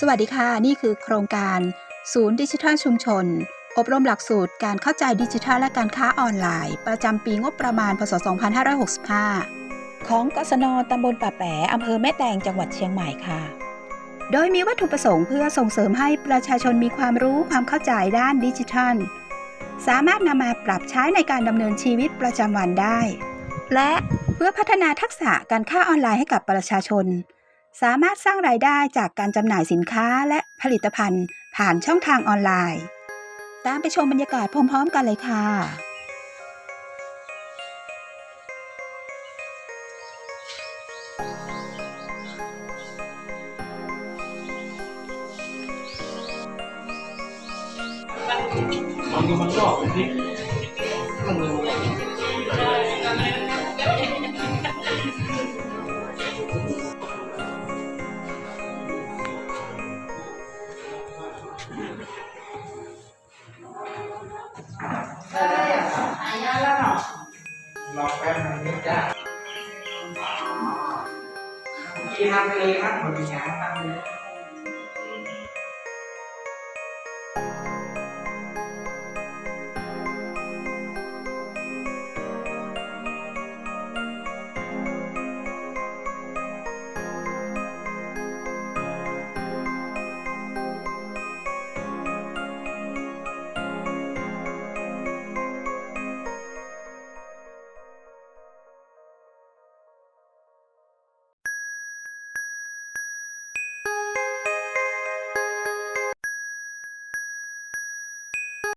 สวัสดีค่ะ นี่คือโครงการ ศูนย์ดิจิทัลชุมชน อบรมหลักสูตรการเข้าใจดิจิทัลและการค้าออนไลน์ ประจำปีงบประมาณพศ 2565 ของกศนตำบลป่าแปะอำเภอแม่แตงจังหวัดเชียงใหม่ค่ะ โดยมีวัตถุประสงค์เพื่อส่งเสริมให้ประชาชนมีความรู้ความเข้าใจด้านดิจิทัล สามารถนำมาปรับใช้ในการดำเนินชีวิตประจำวันได้ และเพื่อพัฒนาทักษะการค้าออนไลน์ให้กับประชาชน สามารถสร้างรายได้จากการจำหน่ายสินค้าและผลิตภัณฑ์ ผ่านช่องทางออนไลน์ ตามไปชมบรรยากาศพร้อมๆ กันเลยค่ะบางทีมันก็พลิกมัน รอแป๊บนึงนิดจ้ะที่ทำไปเลยครับคนมีงานทำเลย